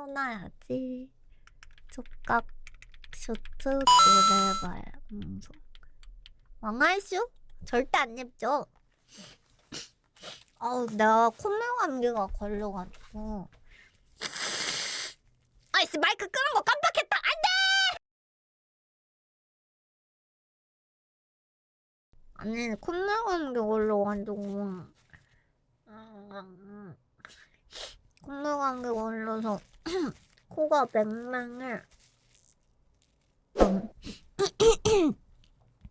써놔야지. 촉각 슈트 노래발 음성. 왕할슈? 절대 안 입죠. 아우 내가 콧물 감기가 걸려가지고. 아이씨 마이크 끄는 거 깜빡했다. 안 돼. 아니 콧물 감기 걸려가지고. 음, 콧물 감기 걸려서 코가 맹맹해. 음.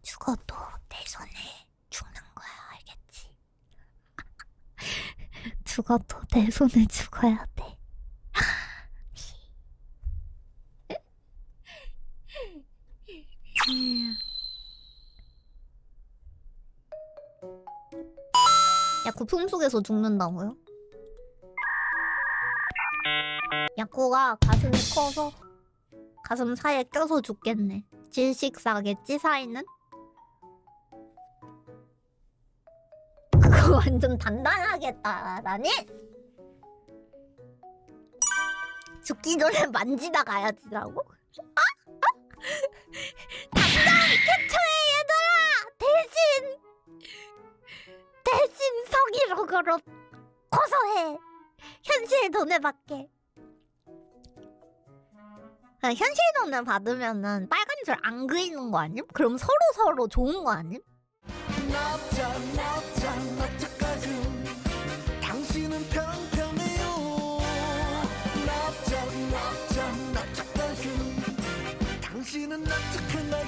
죽어도 내 손에 죽는 거야 알겠지? 죽어도 내 손에 죽어야 돼. 야, 고품 속에서 죽는다고요? 야코가 가슴이 커서 가슴 사이에 껴서 죽겠네. 질식사겠지 사이는? 그거 완전 단단하겠다. 나는 죽기 전에 만지다 가야지라고? 아? 아? 당장 캡처해 얘들아! 대신 대신 성희롱으로 고소해. 현실 돈을 받게. 아, 현실 돈을 받으면은 빨간 줄 안 그리는 거 아님? 그럼 서로 서로 좋은 거 아님? 납작 납작가슴 당신은 납작한 가슴